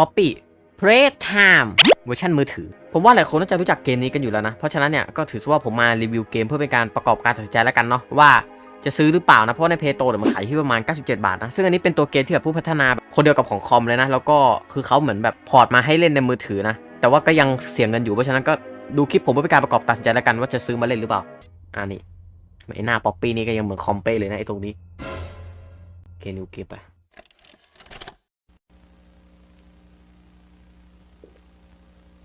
Poppy Playtime เวอร์ชันมือถือ ผมว่าหลายคนน่าจะรู้จักเกมนี้กันอยู่แล้วนะ เพราะฉะนั้นเนี่ยก็ถือว่าผมมารีวิวเกมเพื่อเป็นการประกอบการตัดสินใจแล้วกันเนาะว่าจะซื้อหรือเปล่านะ เพราะในเพย์โตเนี่ยมันขายที่ประมาณ 97 บาทนะ ซึ่งอันนี้เป็นตัวเกมที่แบบผู้พัฒนาแบบคนเดียวกับของคอมเลยนะ แล้วก็คือเขาเหมือนแบบพอร์ตมาให้เล่นในมือถือนะ แต่ว่าก็ยังเสียงเงินอยู่ เพราะฉะนั้นก็ดูคลิปผมเพื่อเป็นการประกอบตัดสินใจแล้วกันว่าจะซื้อมาเล่นหรือเปล่าอ่านี่ไอ้หน้าป๊อปปี้นี่ก็ยังเหมือนคอมเป้เลยนะไอตรงนี้โอเคนิวเกมไป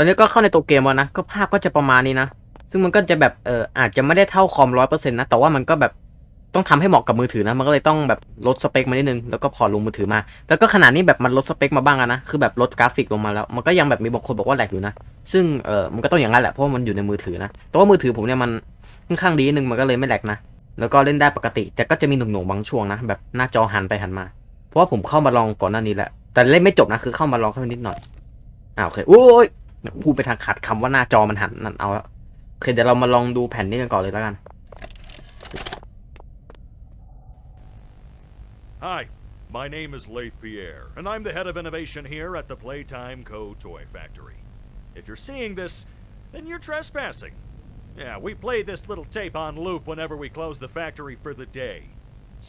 อนนี้ก็เข้าในตัวเกมแล้วนะ ก็ภาพก็จะประมาณนี้นะ ซึ่งมันก็จะแบบเอออาจจะไม่ได้เท่าคอมร้อยเปอร์เซ็นต์นะ แต่ว่ามันก็แบบต้องทำให้เหมาะกับมือถือนะ มันก็เลยต้องแบบลดสเปคมานิดนึง แล้วก็พอลงมือถือมา แล้วก็ขนาดนี้แบบมันลดสเปคมาบ้างแล้วนะ คือแบบลดกราฟิกลงมาแล้ว มันก็ยังแบบมีบางคนบอกว่าแหลกอยู่นะ ซึ่งเออมันก็ต้องอย่างนั้นแหละ เพราะมันอยู่ในมือถือนะ แต่ว่ามือถือผมเนี่ยมันค่อนข้างดีนึง มันก็เลยไม่แหลกนะ แล้วก็เล่นได้ปกติ แต่ก็จะมีหนุ่งๆบางช่วงนะ แบบหน้าจอหันไปหันมา เพราะว่าผมเข้ามาลองก่อนหน้านี้แหละ แต่เล่นไม่จบนะ คือเข้ามาลองแค่นิดหน่อยอ่าโอเคโอ้ย พูดไปทางขัดคำว่าหน้าจอมันหันนั่นเอาแล้วโอเคเดี๋ยวเรามาลองดูแผ่นนี้กันก่อนเลยแล้วกัน Hi, my name is Leif Pierre, and I'm the head of innovation here at the Playtime Co. Toy Factory. If you're seeing this, then you're trespassing. Yeah, we play this little tape on loop whenever we close the factory for the day.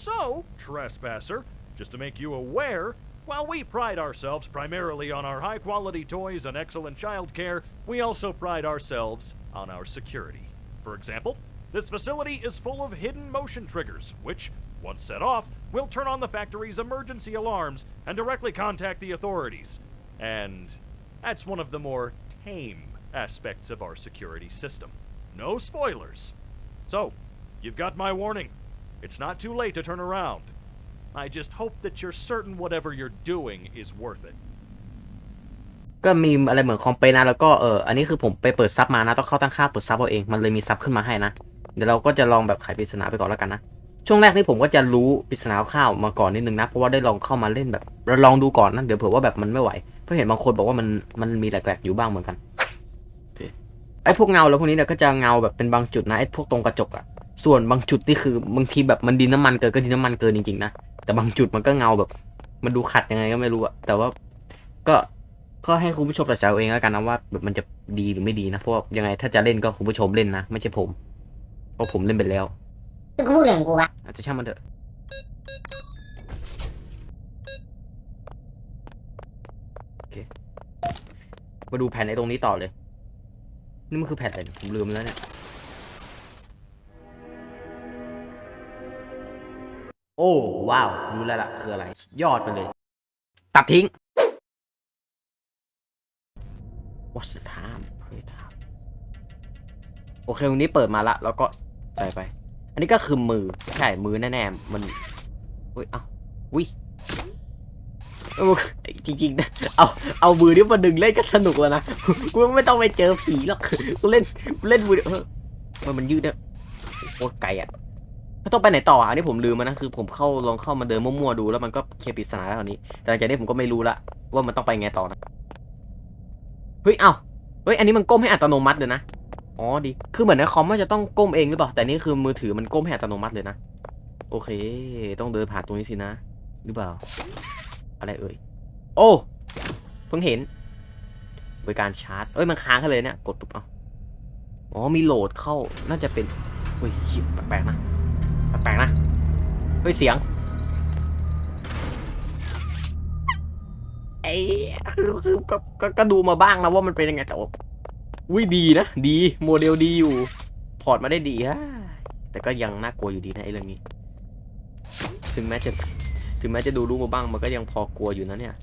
So, trespasser, just to make you aware, while we pride ourselves primarily on our high quality toys and excellent child care, we also pride ourselves on our security. For example, this facility is full of hidden motion triggers, which, once set off, will turn on the factory's emergency alarms and directly contact the authorities. And that's one of the more tame aspects of our security system. No spoilers. So, you've got my warning. It's not too late to turn around. I just hope that you're certain whatever you're doing is worth it. ก็มีอะไรเหมือนคอมเปนะแล้วก็เอออันนี้คือผมไปเปิดซับมานะต้องเข้าตั้งค่าเปิดซับเอาเองมันเลยมีซับขึ้นมาให้นะ เดี๋ยวเราก็จะลองแบบไขปริศนาไปก่อนแล้วกันนะช่วงแรกนี่ผมก็จะรู้ปริศนาคร่าวมาก่อนนิดนึงนะเพราะว่าได้ลองเข้ามาเล่นแบบเราลองดูก่อนนะเดี๋ยวเผื่อว่าแบบมันไม่ไหวเพราะเห็นบางคนบอกว่ามันมันมีแหลกๆอยู่บ้างเหมือนกันไอ้พวกเงาแล้วพวกนี้เนี่ยก็จะเงาแบบเป็นบางจุดนะไอ้พวกตรงกระจกอะส่วนบางจุดนี่คือบางทีแบบมันดินน้ำมันเกินก็ดินน้ำมันเกินจริงๆนะ แต่บางจุดมันก็เงาแบบ มันดูขัดยังไงก็ไม่รู้อะแต่ว่าก็ก็ให้คุณผู้ชมตัดสินเอาเองแล้วกันนะว่าแบบมันจะดีหรือไม่ดีนะเพราะว่ายังไงถ้าจะเล่นก็คุณผู้ชมเล่นนะไม่ใช่ผม เพราะผมเล่นไปแล้วกูพูดเรื่องกูวะอาจจะช่างมันเถอะโอเคมาดูแผ่นในตรงนี้ต่อเลย นี่มันคือแผ่นอะไรเนี่ยผมลืมแล้วเนี่ย โอ้ว้าว รู้แล้วล่ะ คืออะไร ยอดไปเลย ตัดทิ้ง What's the time โอเคตรงนี้เปิดมาละ แล้วก็ใส่ไป อันนี้ก็คือมือ ใช่ มือแน่ๆ มันอุ้ย เอ้าอุ้ยจริงๆนะ เอา เอามือนี้มาดึงเล่นก็สนุกแล้วนะ กูไม่ต้องไปเจอผีหรอก กูเล่น กูเล่นมือเยออมันมันยืดได้โคตรไกลอะ ไม่ต้องไปไหนต่ออะอันนี้ผมลืมมานะคือผมเข้าลองเข้ามาเดินมั่วๆดูแล้วมันก็เคลียร์ปริศนาแล้วนี้ แต่หลังจากนี้ผมก็ไม่รู้ละว่ามันต้องไปไงต่อนะเฮ้ยเอ้าเฮ้ยอันนี้มันก้มให้อัตโนมัติเลยนะอ๋อดีคือเหมือนในคอมว่าจะต้องก้มเองหรือเปล่าแต่นี่คือมือถือมันก้มให้อัตโนมัติเลยนะโอเค ต้องเดินผ่านตรงนี้สินะ หรือเปล่า อะไรเอ่ยโอ้เพิ่งเห็นบริการชาร์จเอ้ยมันค้างกันเลยเนี่ยกดปุ๊บเอาอ๋อมีโหลดเข้าน่าจะเป็นเฮ้ยชิบแปลกๆนะ ปลกๆนะ เฮ้ย เสียง ไอ้คือก็ก็ดูมาบ้างนะว่ามันเป็นยังไงแต่ว่าอุ้ยดีนะ ดีโมเดลดีอยู่ พอร์ตมาได้ดีฮะแต่ก็ยังน่ากลัวอยู่ดีนะไอ้เรื่องนี้ ถึงแม้จะถึงแม้จะดูรู้มาบ้างมันก็ยังพอกลัวอยู่นะเนี่ย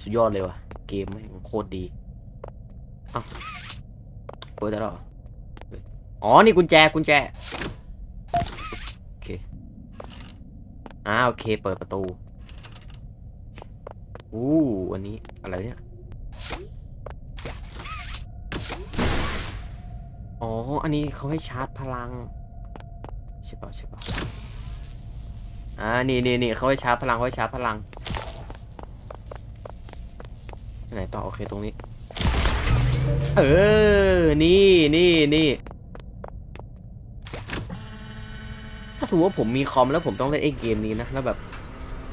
สุดยอดเลยว่ะ เกมม่งโคตรดีอ้าเปิดได้แล้วเหรออ๋อ นี่กุญแจกุญแจ โอเค อ่าโอเค เปิดประตู อู้อันนี้อะไรเนี่ย อ๋อ อันนี้เขาให้ชาร์จพลัง ใช่ป่ะใช่ป่ะอ่า นี่นี่นี่เขาให้ชาร์จพลังเขาให้ชาร์จพลัง ไหนต่อ โอเค ตรงนี้ เออ นี่นี่นี่ ถ้า สมมติว่าผมมีคอมแล้วผมต้องเล่นไอ้เกมนี้นะแล้วแบบ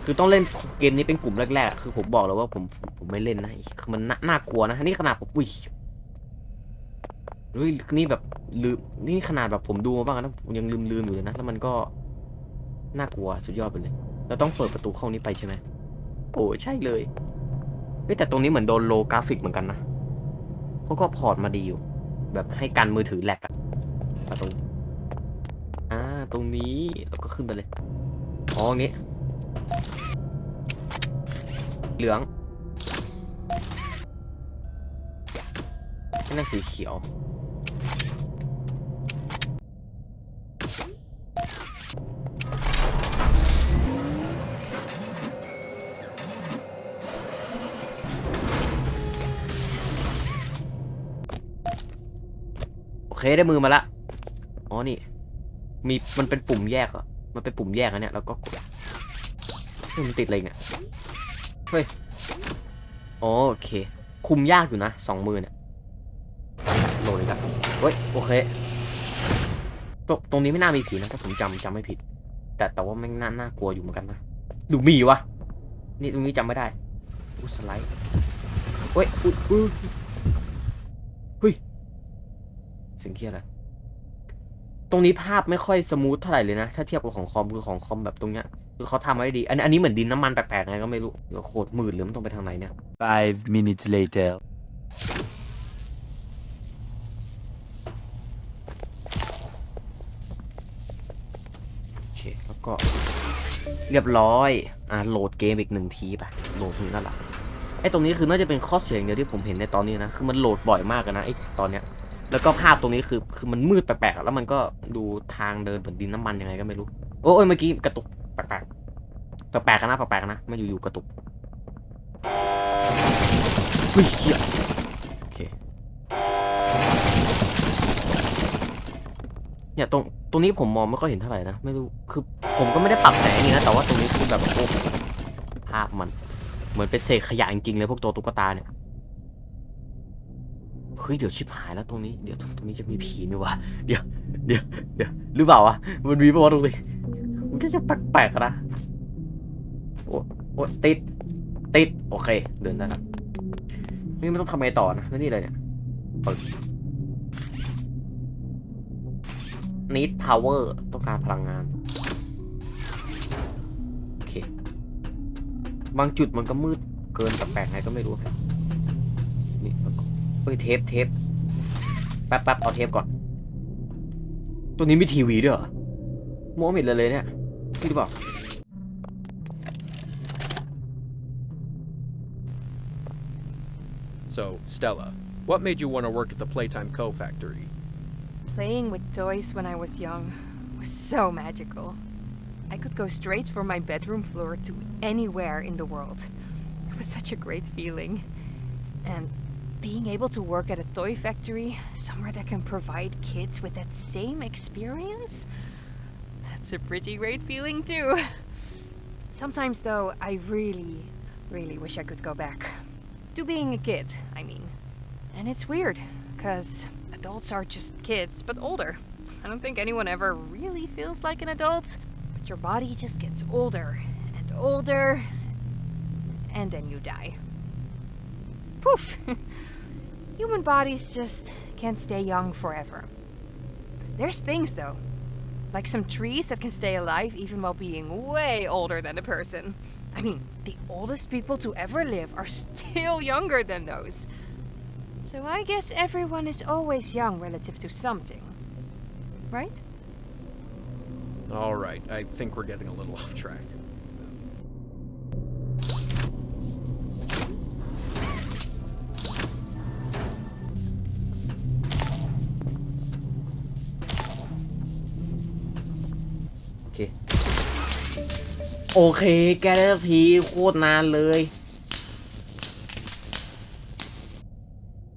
คือต้องเล่นเกมนี้เป็นกลุ่มแรกๆ คือผมบอกเลยว่าผมผมไม่เล่นนะคือมันน่าน่ากลัวนะนี่ขนาดผมอุ้ยเฮ้ยนี่แบบลืมนี่ขนาดแบบผมดูมาบ้างนะผมยังลืมลืมๆอยู่เลยนะแล้วมันก็น่ากลัวสุดยอดไปเลยเราต้องเปิดประตูเข้านี้ไปใช่ไหมโอ้ใช่เลยเฮ้แต่ตรงนี้เหมือนโดนโลกราฟิกเหมือนกันนะเขาก็พอร์ตมาดีอยู่ แบบให้กันมือถือแหลกอะ ตรงนี้เราก็ขึ้นไปเลยอ๋ออย่างงี้ เหลืองนั่นสีเขียว โอเคได้มือมาละ อ๋อ นี่ มีมันเป็นปุ่มแยกอะมันเป็นปุ่มแยกอะเนี่ยแล้วก็กดมันติดอะไรเนี่ยเฮ้ยอ๋อโอเค คุมยากอยู่นะสองมือเนี่ยโหลดเลยครับเฮ้ยโอเคตรงตรงนี้ไม่น่ามีผีนะถ้าผมจำจำไม่ผิด แต่แต่ว่าไม่งน่าน่ากลัวอยู่เหมือนกันนะดูมีวะนี่ตรงนี้จำไม่ได้อู้สไลด์เฮ้ยอุ้ยหุยเฮ้ยเสียงเคียอะไร รงนี้ภาพไม่ค่อยสมูทเท่าไหร่เลยนะ ถ้าเทียบกับของคอมคือของคอมแบบตรงเนี้ยคือเขาทำมาได้ดี อันอันนี้เหมือนดินน้ำมันแปลกๆไงก็ไม่รู้เดี๋ยวโคตรมืดหรือมันต้องไปทางไหนเนี่ย Five minutes later. โอเคแล้วก็เรียบร้อย อ่าโหลดเกมอีกหนึ่งทีป่ะ โหลดถึงนั่นแหละไอ้ตรงนี้คือน่าจะเป็นข้อเสียอย่างเดียวที่ผมเห็นในตอนนี้นะ คือมันโหลดบ่อยมากอะนะไอ้ตอนเนี้ย แล้วก็ภาพตรงนี้คือคือมันมืดแปลกๆแล้วมันก็ดูทางเดินเหมือนดินน้ำมันยังไงก็ไม่รู้ โอ้ยเมื่อกี้กระตุกแปลกๆแปลกๆกันนะแปลกๆกันนะไม่อยู่ๆกระตุกเฮ้ยเหี้ยโอเคเนี่ยตรงตรงนี้ผมมองไม่ค่อยเห็นเท่าไหร่นะไม่รู้คือผมก็ไม่ได้ปรับแสงนี่นะแต่ว่าตรงนี้คือแบบโอ้ภาพมัน เหมือนเป็นเศษขยะจริงๆเลยพวกตัวตุ๊กตาเนี่ย เฮ้ยเดี๋ยวชิบหายแล้วตรงนี้เดี๋ยวตรงนี้จะมีผีไหมวะเดี๋ยวเดี๋ยวเดี๋ยวหรือเปล่าวะมันมีปะวะตรงนี้มันก็จะแปลกๆนะโอ้โอ้ติดติดโอเค เดินได้แล้วนี่ไม่ต้องทำไงต่อนะแล้วนี่อะไรเนี่ยเปิด need power ต้องการพลังงานโอเคบางจุดมันก็มืดเกินแปลกๆไงก็ไม่รู้ครับนี่แล้วก็ เฮ้ยเทปเทปแป๊บแป๊บเอาเทปก่อน ตัวนี้มีทีวีด้วยเหรอมองไม่เห็นเลยเลยเนี่ยนี่หรือเปล่า So, Stella, what made you want to work at the Playtime Co. factory? Playing with toys when I was young was so magical. I could go straight from my bedroom floor to anywhere in the world. It was such a great feeling. And being able to work at a toy factory, somewhere that can provide kids with that same experience, that's a pretty great feeling too. Sometimes, though, I really, really wish I could go back. To being a kid, I mean. And it's weird, because adults are just kids, but older. I don't think anyone ever really feels like an adult, but your body just gets older and older, and then you die. Poof! Human bodies just can't stay young forever. There's things, though, like some trees that can stay alive even while being way older than a person. I mean, the oldest people to ever live are still younger than those. So I guess everyone is always young relative to something. Right? All right, I think we're getting a little off track. โอเค แกได้สักทีโคตรนานเลย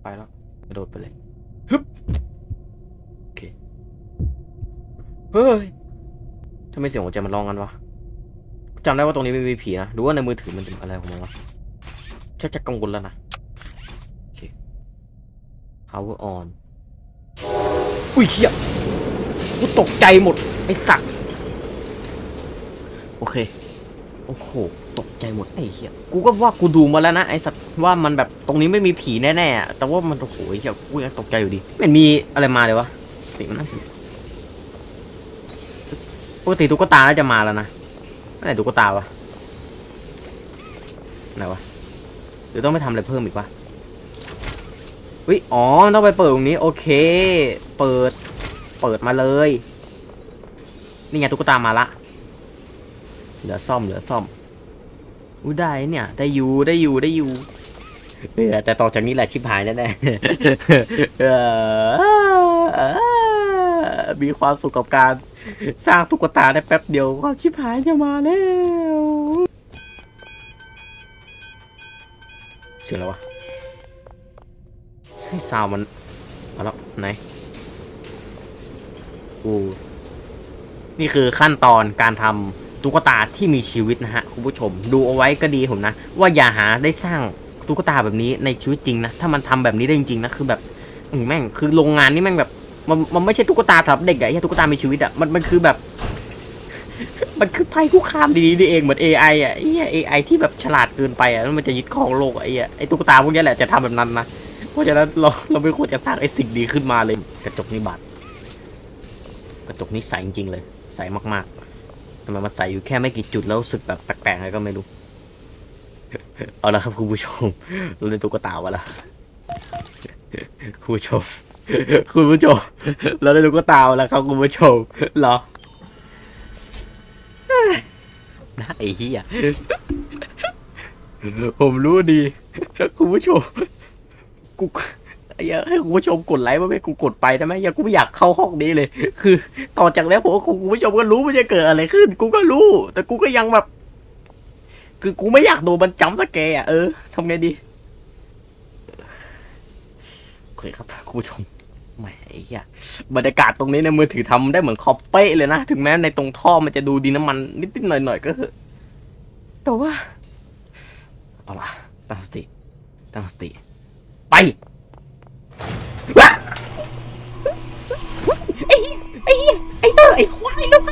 ไปแล้วกระโดดไปเลยฮึบโอเค เฮ้ยทำไมเสียงหัวใจมันร้องกันวะจำได้ว่าตรงนี้ไม่มีผีนะหรือว่าในมือถือมันเป็นอะไรของมันวะชักจะกังวลแล้วนะ โอเค power on อุ้ยเฮียกูตกใจหมด ไอ้สัตว์โอเค โอ้โห ตกใจหมดไอ้เหี้ย กูก็ว่ากูดูมาแล้วนะไอ้สัตว์ว่ามันแบบตรงนี้ไม่มีผีแน่ๆอะแต่ว่ามันโอ้โหไอ้เหี้ย กูยังตกใจอยู่ดีไม่เห็นมีอะไรมาเลยวะสิมันนั่นสิปกติตุ๊กตาน่าจะมาแล้วนะไม่ไหนตุ๊กตาวะไหนวะหรือต้องไปทำอะไรเพิ่มอีกวะวิอ๋อต้องไปเปิดตรงนี้ โอเค เปิด เปิดมาเลย นี่ไงตุ๊กตามาละ เหลือซ่อมเหลือซ่อมอู้ได้เนี่ย ได้อยู่ได้อยู่ได้อยู่เออแต่ต่อจากนี้แหละชิบหายแน่ๆมีความสุขกับการสร้างตุ๊กตาได้แป๊บเดียวความชิบหายจะมาแล้วเสียงอะไรวะใช่ซาวมันมาแล้วไหนกูนี่คือขั้นตอนการทำ ตุ๊กตาที่มีชีวิตนะฮะคุณผู้ชม ดูเอาไว้ก็ดีผมนะ ว่าอย่าหาได้สร้างตุ๊กตาแบบนี้ในชีวิตจริงนะ ถ้ามันทำแบบนี้ได้จริงๆนะคือแบบอืมแม่งคือโรงงานนี่แม่งแบบ มันมันไม่ใช่ตุ๊กตาสำหรับเด็กอะไอ้ตุ๊กตามีชีวิตอะมันมันคือแบบ มันคือภัยคุกคามดีๆนี่เองเหมือน AI อะไอ้เหี้ย AI ที่แบบฉลาดเกินไปอะแล้วมันจะยึดครองโลกไอ้เหี้ยไอ้ตุ๊กตาพวกนี้แหละจะทำแบบนั้นนะเพราะฉะนั้นเราเราไม่ควรจะสร้างไอ้สิ่งดีขึ้นมาเลย กระจกนี่บาดกระจกนี่ใสจริงๆเลย ใสมากๆ ทำไมมันใส่อยู่แค่ไม่กี่จุดแล้วสึกแบบแปลกๆอะไรก็ไม่รู้ เอาละครับคุณผู้ชมเราเล่นตุ๊กตาวะละคุณผู้ชม คุณผู้ชม เราเล่นตุ๊กตาวะแล้วครับคุณผู้ชมเหรอนะไอ้เหี้ยผมรู้ดี คุณผู้ชมกู อ้เหี้ยให้คุณผู้ชมกดไลค์มาไหมกูกดไปได้ไหมอย่ากูไม่อยากเข้าห้องนี้เลย คือต่อจากนี้ผมว่าคุณผู้ชมก็รู้มันจะเกิดอะไรขึ้น กูก็รู้ แต่กูก็ยังแบบ คือกูไม่อยากโดนมันจำสแกร์อะเออทำไงดีโอเคครับคุณผู้ชมแหมไอ้เหี้ยบรรยากาศตรงนี้ในมือถือทำได้เหมือนคอปเป้เลยนะ ถึงแม้ในตรงท่อมันจะดูดินน้ำมันนิดๆหน่อยๆก็เถอะแต่ว่าเอาล่ะตั้งสติตั้งสติ ไปว้า ไอ้เหี้ยไอ้เหี้ยไอ้เตอร์ไอ้ควายลูก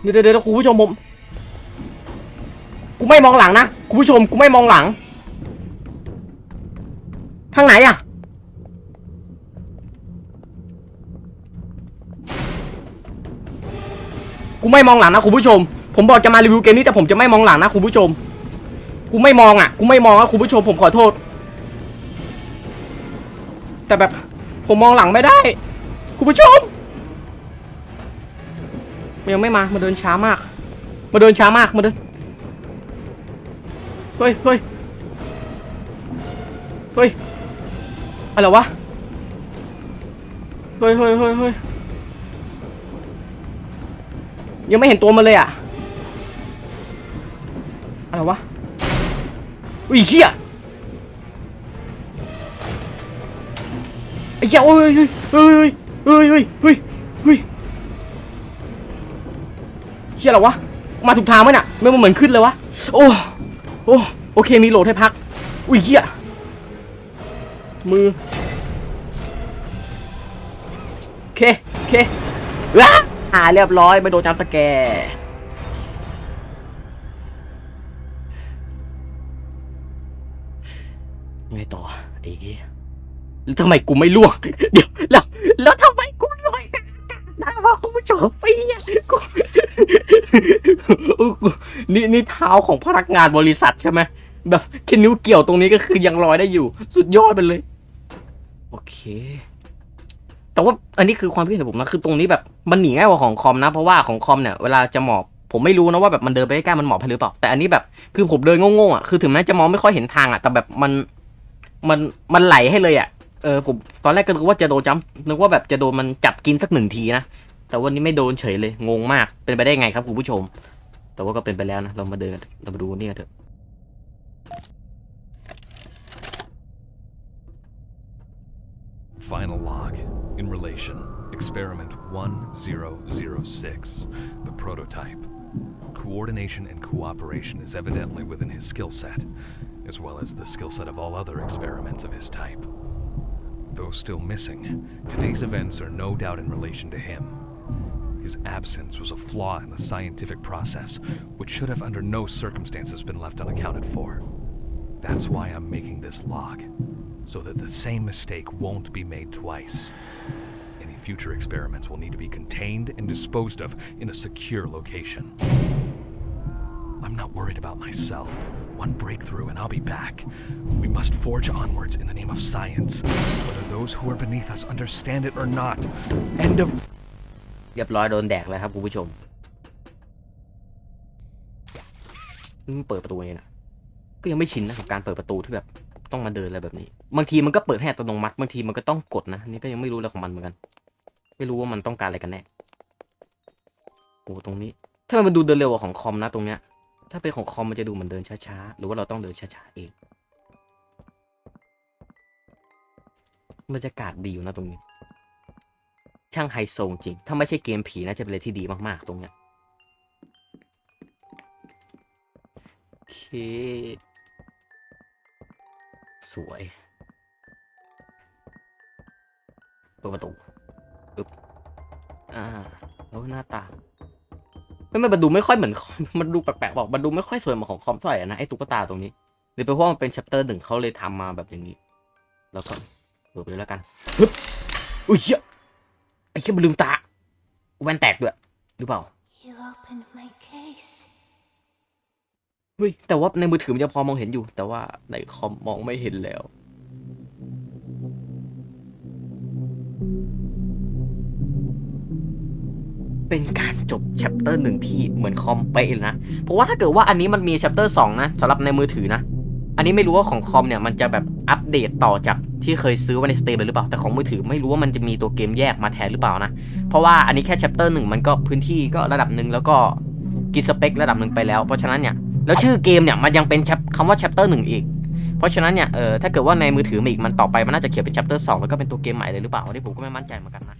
เดี๋ยวเดี๋ยวเดี๋ยวคุณผู้ชมผมกูไม่มองหลังนะคุณผู้ชมกูไม่มองหลัง ทางไหนอะกูไม่มองหลังนะคุณผู้ชม ผมบอกจะมารีวิวเกมนี้แต่ผมจะไม่มองหลังนะคุณผู้ชม กูไม่มองอะกูไม่มองอะคุณผู้ชมผมขอโทษ แต่แบบผมมองหลังไม่ได้ คุณผู้ชมมันยังไม่มามาเดินช้ามาก มาเดินช้ามากมาเดินเฮ้ยเฮ้ยเฮ้ยอะไรวะเฮ้ยเฮ้ยเฮ้ยเฮ้ยยังไม่เห็นตัวมันเลยอะอะไรวะ อุ้ยเฮียไอ้เหี้ยโอ้ยเฮ้ยเฮ้ยเฮ้ยเฮ้ยเฮ้ยเฮียอะไรวะ มาถูกทางไหมน่ะไม่มันเหมือนขึ้นเลยวะ โอ้โอ้โอเคมีโหลดให้พัก อุ้ยเฮียมือโอเคโอเคว้าอ่าเรียบร้อย ไม่โดนจำสแกร์ ไงต่อไอ้เหี้ยแล้วทำไมกูไม่ล่วง เดี๋ยวแล้วแล้วทำไมกูลอยกลางอากาศได้วะคุณผู้ชมไอ้เหี้ยกูเออกูนี่นี่เท้าของพนักงานบริษัทใช่ไหมแบบแค่นิ้วเกี่ยวตรงนี้ก็คือยังลอยได้อยู่ สุดยอดไปเลย โอเค แต่ว่าอันนี้คือความคิดเห็นผมนะคือตรงนี้แบบมันหนีง่ายกว่าของคอมนะ เพราะว่าของคอมเนี่ยเวลาจะหมอบผมไม่รู้นะว่าแบบมันเดินไปใกล้ๆมันหมอบให้หรือเปล่าแต่อันนี้แบบคือผมเดินโง่ๆอะคือถึงแม้จะมองไม่ค่อยเห็นทางอะแต่แบบมัน มันมันไหลให้เลยอะเออผมตอนแรกก็นึกว่าจะโดนจัมป์นึกว่าแบบจะโดนมันจับกินสักหนึ่งทีนะแต่วันนี้ไม่โดนเฉยเลยงงมากเป็นไปได้ไงครับคุณผู้ชม แต่ว่าก็เป็นไปแล้วนะเรามาเดินเรามาดูนี่กันเถอะ Final log. In relation, experiment 1006, the prototype. Coordination and cooperation is evidently within his skill set, as well as the skill set of all other experiments of his type. Though still missing, today's events are no doubt in relation to him. His absence was a flaw in the scientific process, which should have under no circumstances been left unaccounted for. That's why I'm making this log, so that the same mistake won't be made twice. Any future experiments will need to be contained and disposed of in a secure location. I'm not worried about myself. One breakthrough and I'll be back. We must forge onwards in the name of science, whether those who are beneath us understand it or not. End of เรียบร้อยโดนแดกแล้วครับคุณผู้ชมเปิดประตูเองนะก็ยังไม่ชินนะกับการเปิดประตูที่แบบต้องมาเดินอะไรแบบนี้ บางทีมันก็เปิดให้อัตโนมัติบางทีมันก็ต้องกดนะนี่ก็ยังไม่รู้แล้วของมันเหมือนกัน ไม่รู้ว่ามันต้องการอะไรกันแน่โอ้ตรงนี้ถ้ามันดูเดินเร็วกว่าของคอมนะตรงเนี้ย ถ้าเป็นของคอมมันจะดูเหมือนเดินช้าๆ หรือว่าเราต้องเดินช้าๆเอง บรรยากาศดีอยู่นะตรงนี้ ช่างไฮโซจริง ถ้าไม่ใช่เกมผีน่าจะเป็นอะไรที่ดีมากๆ ตรงเนี้ยโอเค สวยเปิดประตู อึบ อ่า แล้วหน้าตา ไม่ไม่มันดูไม่ค่อยเหมือนมันดูแปลกๆบอกมันดูไม่ค่อยสวยเหมือนของคอมเท่าไหร่นะไอ้ตุ๊กตาตรงนี้หรือเป็นเพราะมันเป็นชัปเตอร์หนึ่งเขาเลยทำมาแบบอย่างนี้ แล้วก็เปิดไปเลยแล้วกันฮึบอุ้ยเหี้ยไอ้เหี้ยมันลืมตาแว่นแตกด้วยหรือเปล่า You opened my case. เฮ้ยแต่ว่าในมือถือมันจะพอมองเห็นอยู่ แต่ว่าในคอมมองไม่เห็นแล้ว เป็นการจบแชปเตอร์หนึ่งที่เหมือนคอมเป๊ะเลยนะ เพราะว่าถ้าเกิดว่าอันนี้มันมีแชปเตอร์สองนะสำหรับในมือถือนะ อันนี้ไม่รู้ว่าของคอมเนี่ยมันจะแบบอัปเดตต่อจากที่เคยซื้อไว้ในสเตมเลยหรือเปล่า แต่ของมือถือไม่รู้ว่ามันจะมีตัวเกมแยกมาแทนหรือเปล่านะ เพราะว่าอันนี้แค่แชปเตอร์หนึ่งมันก็พื้นที่ก็ระดับหนึ่งแล้วก็กินสเปคระดับหนึ่งไปแล้ว เพราะฉะนั้นเนี่ยแล้วชื่อเกมเนี่ยมันยังเป็นคำว่า chapter หนึ่งอีกเพราะฉะนั้นเนี่ยเออถ้าเกิดว่าในมือถือมีอีกมันต่อไปมันน่าจะเขียนเป็น chapter สองแล้วก็เป็นตัวเกมใหม่เลยหรือเปล่าอันนี้ผมก็ไม่มั่นใจเหมือนกันนะ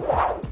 you